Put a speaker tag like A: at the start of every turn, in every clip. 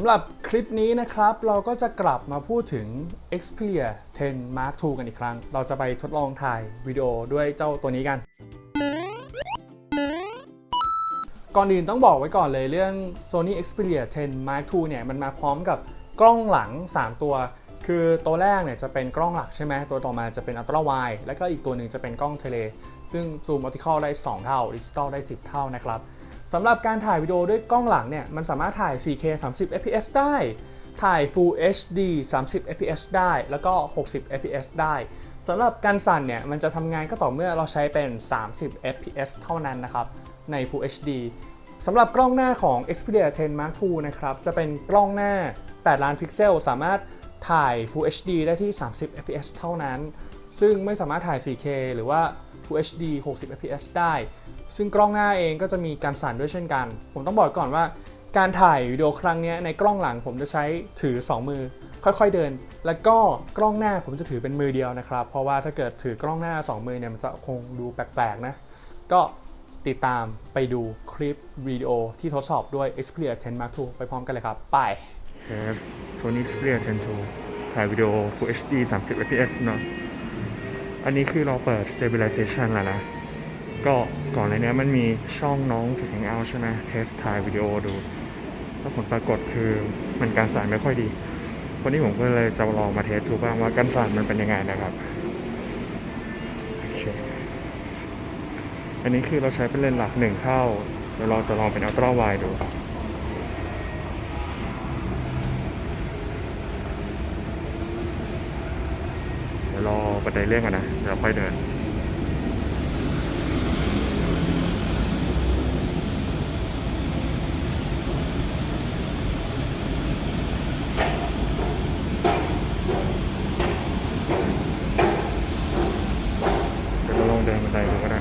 A: สำหรับคลิปนี้นะครับ เราก็จะกลับมาพูดถึง Xperia 10 Mark II กันอีกครั้ง เราจะไปทดลองถ่ายวิดีโอด้วยเจ้าตัวนี้กัน ก่อนอื่นต้องบอกไว้ก่อนเลยเรื่อง Sony Xperia 10 Mark II เนี่ย มันมาพร้อมกับกล้องหลัง 3 ตัว คือตัวแรกเนี่ยจะเป็นกล้องหลักใช่ไหม ตัวต่อมาจะเป็นอัลตร้าไวแล้วก็อีกตัวหนึ่งจะเป็นกล้องเทเล ซึ่งซูมอ p ติคอลได้ 2 เท่า ดิจิตอลได้ 10 เท่านะครับ สำหรับการถ่ายวิดีโอด้วยกล้องหลังเนี่ยมันสามารถถ่าย 4K 30 fps ได้ ถ่าย Full HD 30 fps ได้ แล้วก็ 60 fps ได้สำหรับการสั่นเนี่ยมันจะทำงานก็ต่อเมื่อเราใช้เป็น 30 fps เท่านั้นนะครับใน Full HD สำหรับกล้องหน้าของ Xperia 10 Mark II นะครับจะเป็นกล้องหน้า 8 ล้านพิกเซล สามารถถ่าย Full HD ได้ที่ 30 fps เท่านั้น ซึ่งไม่สามารถถ่าย 4K หรือว่า Full HD 60 fps ได้ ซึ่งกล้องหน้าเองก็จะมีการสั่นด้วยเช่นกัน ผมต้องบอกก่อนว่าการถ่ายวิดีโอครั้งนี้ในกล้องหลังผมจะใช้ถือ 2 มือ ค่อยๆเดิน แล้วก็กล้องหน้าผมจะถือเป็นมือเดียวนะครับ เพราะว่าถ้าเกิดถือกล้องหน้า 2 มือเนี่ยมันจะคงดูแปลกๆนะ ก็ติดตามไปดูคลิปวิดีโอที่ทดสอบด้วย Xperia 10 Mark II ไปพร้อมกันเลยครับ ไป
B: Sony Xperia 10 Pro ถ่ายวิดีโอ Full HD 30 fps เนอะ อันนี้คือเราเปิด stabilization แล้วนะ ก็ก่อนเลยเนี้ยมันมีช่องน้องจาก Hangout ใช่ไหมเทสถ่ายวิดีโอดู แล้วผลปรากฏคือมันการสั่นไม่ค่อยดี วันนี้ผมก็เลยจะลองมาเทสดูบ้างว่าการสั่นมันเป็นยังไงนะครับโอเคอันนี้คือเราใช้เป็นเลนส์หลักหนึ่งเท่าเดี๋ยวเราจะลองเป็นอัลตร้าไวดูเดี๋ยวรอบันไดเลื่อนก่อนนะเดี๋ยวค่อยเดิน เดี๋ยวเราลองเดินบันไดดูก็ได้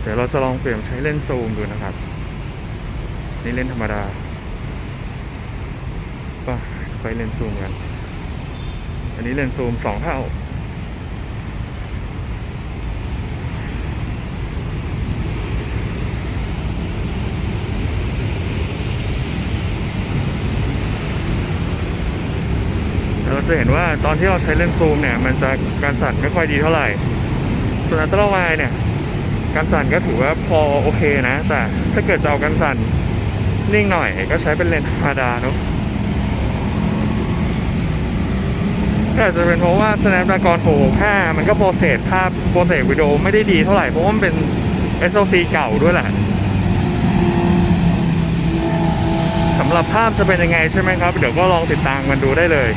B: เดี๋ยวเราจะลองเปลี่ยนใช้เลนส์ซูมดูนะครับ นี่เลนส์ธรรมดาก็ไปเลนส์ซูมกัน อันนี้เลนส์ซูมสองเท่าเราจะเห็นว่าตอนที่เราใช้เลนส์ซูมเนี่ย มันจะการสั่นไม่ค่อยดีเท่าไหร่ ส่วนอัลตราไวด์เนี่ย การสั่นก็ถือว่าพอโอเคนะ แต่ถ้าเกิดจะเอาการสั่นนิ่งหน่อยก็ใช้เป็นเลนส์ธรรมดาเนอะก็อาจจะเป็นเพราะว่า Snapdragon 665มันก็โปรเซสภาพโปรเซสวิดีโอไม่ได้ดีเท่าไหร่ เพราะว่ามันเป็น SoC เก่าด้วยแหละสำหรับภาพจะเป็นยังไงใช่ไหมครับ เดี๋ยวก็ลองติดตามกันดูได้เลย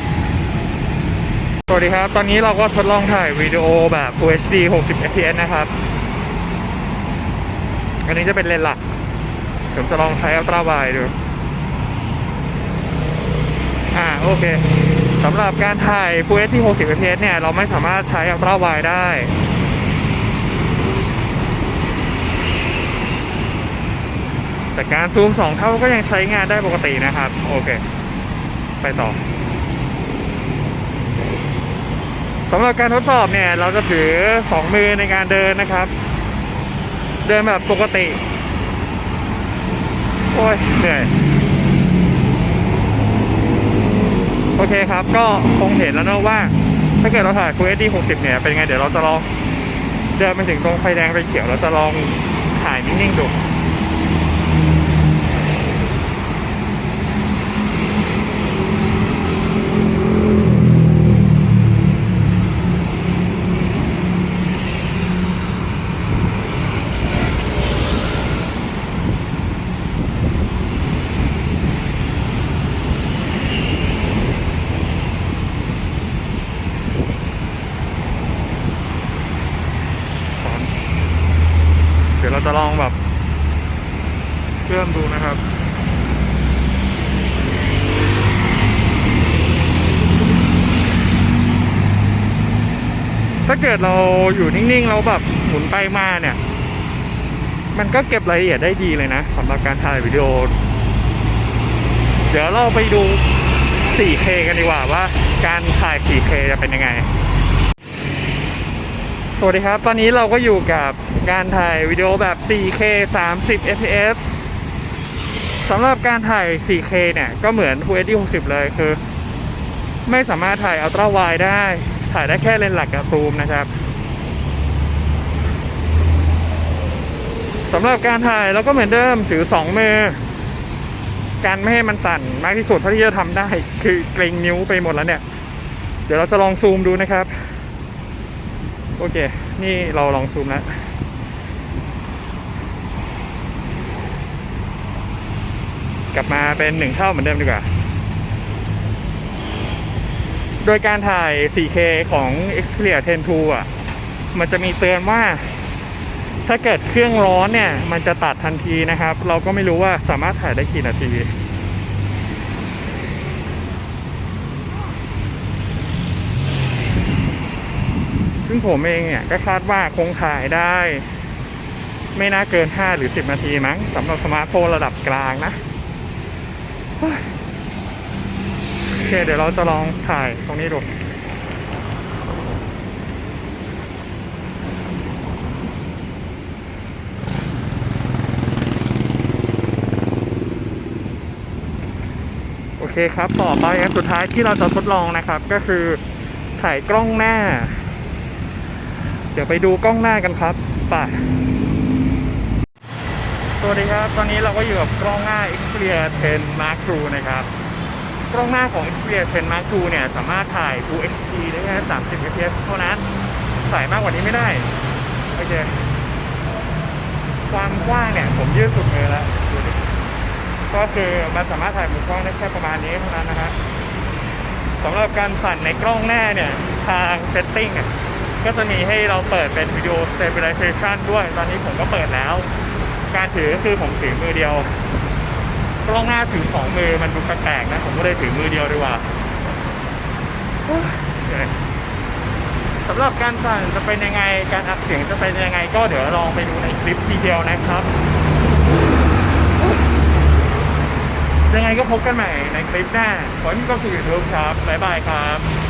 B: สวัสดีครับ ตอนนี้เราก็ทดลองถ่ายวิดีโอแบบ Full HD 60 fps นะครับ อันนี้จะเป็นเลนหลักผมจะลองใช้อัลตร้าไวดู อ่าโอเคสำหรับการถ่าย Full HD 60 fps เนี่ย เราไม่สามารถใช้อัลตร้าไวได้ แต่การซูม 2 เท่าก็ยังใช้งานได้ปกตินะครับ โอเค ไปต่อสำหรับการทดสอบเนี่ย เราจะถือ 2 มือในการเดินนะครับ เดินแบบปกติ โอ้ยเหนื่อย โอเคครับ ก็คงเห็นแล้วเนอะว่า ถ้าเกิดเราถ่ายคูเอสดีหกสิบเนี่ยเป็นไง เดี๋ยวเราจะลอง เดินไปถึงตรงไฟแดงไฟเขียวเราจะลองถ่ายนิ่งๆดู จะลองแบบเชื่อมดูนะครับถ้าเกิดเราอยู่นิ่งๆเราแบบหมุนไปมาเนี่ย มันก็เก็บรายละเอียดได้ดีเลยนะสำหรับการถ่ายวิดีโอ เดี๋ยวเราไปดู 4K กันดีกว่าว่าการถ่าย 4K จะเป็นยังไง สวัสดีครับ ตอนนี้เราก็อยู่กับการถ่ายวิดีโอแบบ 4K 30 fps สำหรับการถ่าย 4K เนี่ย ก็เหมือน Full HD 60 เลยคือ ไม่สามารถถ่าย Ultra Wide ได้ ถ่ายได้แค่เลนส์หลักกับซูมนะครับสำหรับการถ่ายเราก็เหมือนเดิมถือ 2 มือ การไม่ให้มันสั่นมากที่สุดเท่าที่จะทำได้ คือเกรงนิ้วไปหมดแล้วเนี่ย เดี๋ยวเราจะลองซูมดูนะครับ โอเค นี่เราลองซูมแล้วกลับมาเป็นหนึ่งเท่าเหมือนเดิมดีกว่า โดยการถ่าย 4K ของ Xperia 10 2อะ มันจะมีเตือนว่า ถ้าเกิดเครื่องร้อนเนี่ย มันจะตัดทันทีนะครับ เราก็ไม่รู้ว่าสามารถถ่ายได้กี่นาที ซึ่งผมเองเนี่ยก็คาดว่าคงถ่ายได้ ไม่น่าเกิน 5 หรือ 10 นาทีมั้งสำหรับสมาร์ทโฟนระดับกลางนะโอเคเดี๋ยวเราจะลองถ่ายตรงนี้ดูโอเคครับ ต่อไปอันสุดท้ายที่เราจะทดลองนะครับ ก็คือถ่ายกล้องหน้า เดี๋ยวไปดูกล้องหน้ากันครับป่ะสวัสดีครับ ตอนนี้เราก็อยู่กับกล้องหน้า Xperia 10 Mark II นะครับ กล้องหน้าของ Xperia 10 Mark II เนี่ย สามารถถ่าย Full HD ได้แค่ 30 fps เท่านั้น ถ่ายมากกว่านี้ไม่ได้ โอเค ความกว้างเนี่ย ผมยืดสุดมือแล้วดูดิก็คือมันสามารถถ่ายมุมกล้องได้แค่ประมาณนี้เท่านั้นนะฮะสำหรับการสั่นในกล้องหน้าเนี่ย ทางเซตติ้งอะ ก็จะมีให้เราเปิดเป็นวิดีโอ stabilization ด้วย ตอนนี้ผมก็เปิดแล้ว การถือก็คือผมถือมือเดียวกล้องหน้าถือสองมือมันดูแปลกๆนะ ผมก็เลยถือมือเดียวดีกว่าสำหรับการสั่นจะเป็นยังไง การอัดเสียงจะเป็นยังไง ก็เดี๋ยวลองไปดูในคลิปทีเดียวนะครับ ยังไงก็พบกันใหม่ในคลิปหน้า ขอให้มีความสุขอยู่ทุกครับ บ๊ายบายครับ